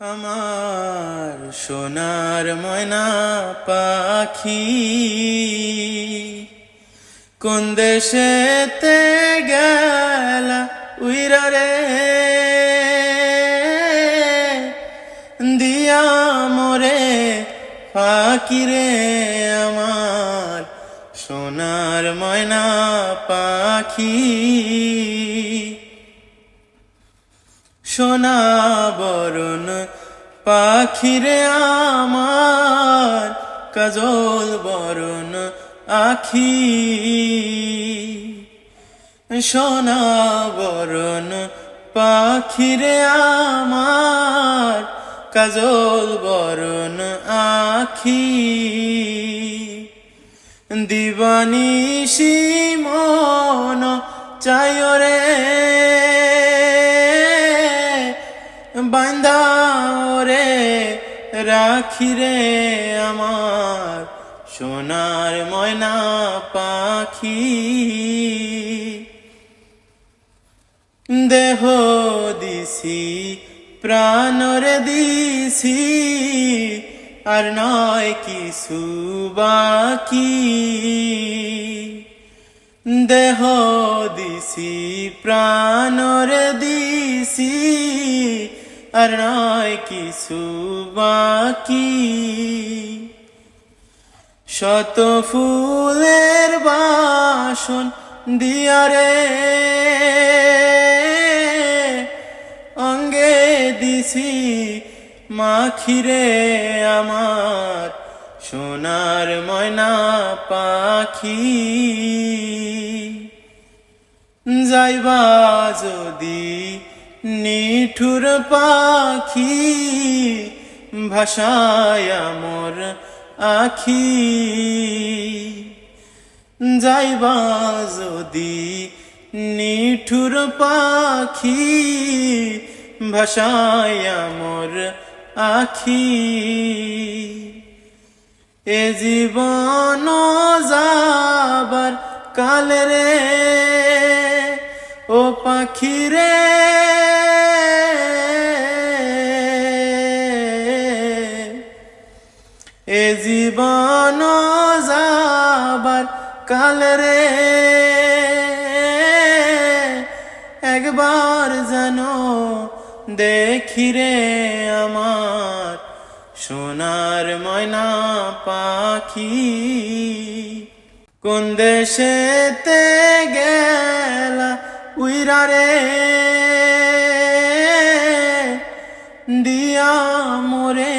আমার সোনার ময়না পাখি, কোন দেশেতে গেলা উইরা দিয়া মোরে পাখি রে আমার সোনার ময়না পাখি। সোনা বরণ পাখিরে আমার কাজল বরণ আখি। সোনা বরণ পাখিরে আমার কাজল বরণ আখি। দিবানিশি মন চায় রে বান্দা রাখি রে আমার সোনার ময়না পাখি। দেহ দিছি প্রাণরে দিছি, আর নয় কিছু বাকি। দেহ দিছি প্রাণরে দিছি আর নয় কিছু বাকি। শত ফুলের বাসন দিয়ারে অঙ্গে দিছি মাখিরে আমার সোনার ময়না পাখি। যাইবা যদি নিঠুর পাখি ভাষায় মোর আখি। যাইবা যদি নিঠুর পাখি ভাষায় মোর আখি। এ জীবন যাবার কালে রে, ও পাখি রে এ জীবন যাবার কাল রে। একবার জানো দেখি রে আমার সোনার ময়না পাখি। কোন দেশেতে গেলা উইরা রে? দিয়া মোরে